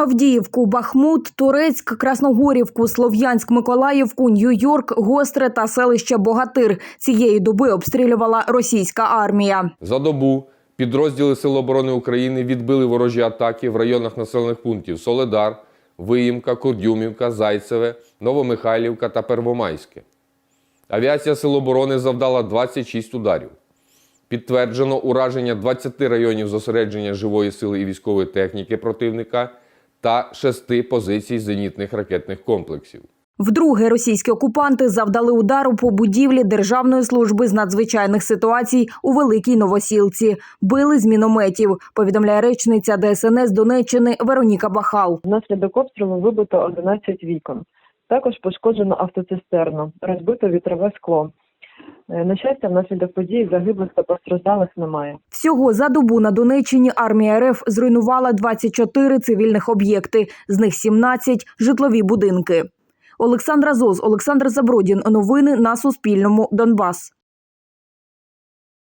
Авдіївку, Бахмут, Турецьк, Красногорівку, Слов'янськ, Миколаївку, Нью-Йорк, Гостре та селище Богатир цієї доби обстрілювала російська армія. За добу підрозділи Сил оборони України відбили ворожі атаки в районах населених пунктів Соледар, Виїмка, Курдюмівка, Зайцеве, Новомихайлівка та Первомайське. Авіація Сил оборони завдала 26 ударів. Підтверджено ураження 20 районів зосередження живої сили і військової техніки противника та 6 позицій зенітних ракетних комплексів. Вдруге російські окупанти завдали удару по будівлі Державної служби з надзвичайних ситуацій у Великій Новосілці. Били з мінометів, повідомляє речниця ДСНС Донеччини Вероніка Бахал. Внаслідок обстрілу вибито 11 вікон. Також пошкоджено автоцистерну, розбито вітрове скло. Е, На щастя, внаслідок подій загиблих та постраждалих немає. Всього за добу на Донеччині армія РФ зруйнувала 24 цивільних об'єкти, з них 17 – житлові будинки. Олександра Зоз, Олександр Забродін. Новини на Суспільному. Донбас.